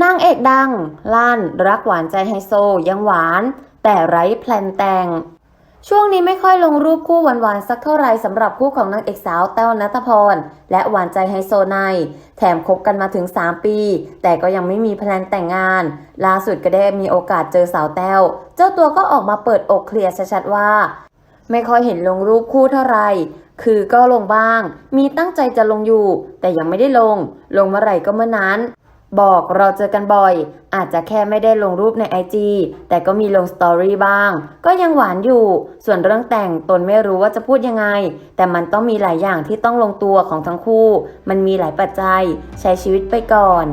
นางเอกดังลั่นรักหวานใจไฮโซยังหวาน แต่ไร้แพลนแต่ง ช่วงนี้ไม่ค่อยลงรูปคู่หวานๆสักเท่าไรสำหรับคู่ของนางเอกสาวแต้วนัทพร และหวานใจไฮโซไนแถมคบกันมาถึง 3 ปี แต่ก็ยังไม่มีแพลนแต่งงาน ล่าสุดก็ได้มีโอกาสเจอสาวแต้ว เจ้าตัวก็ออกมาเปิดอกเคลียร์ชัดๆว่า ไม่ค่อยเห็นลงรูปคู่เท่าไหร่คือก็ลงบ้าง มีตั้งใจจะลงอยู่ แต่ยังไม่ได้ลง ลงเมื่อไหร่ก็เมื่อนั้น บอกเราเจอกันบ่อย อาจจะแค่ไม่ได้ลงรูปในไอจีแต่ก็มีลงสตอรี่บ้าง ก็ยังหวานอยู่ ส่วนเรื่องแต่งตนไม่รู้ว่าจะพูดยังไง แต่มันต้องมีหลายอย่างที่ต้องลงตัวของทั้งคู่ มันมีหลายปัจจัย ใช้ชีวิตไปก่อน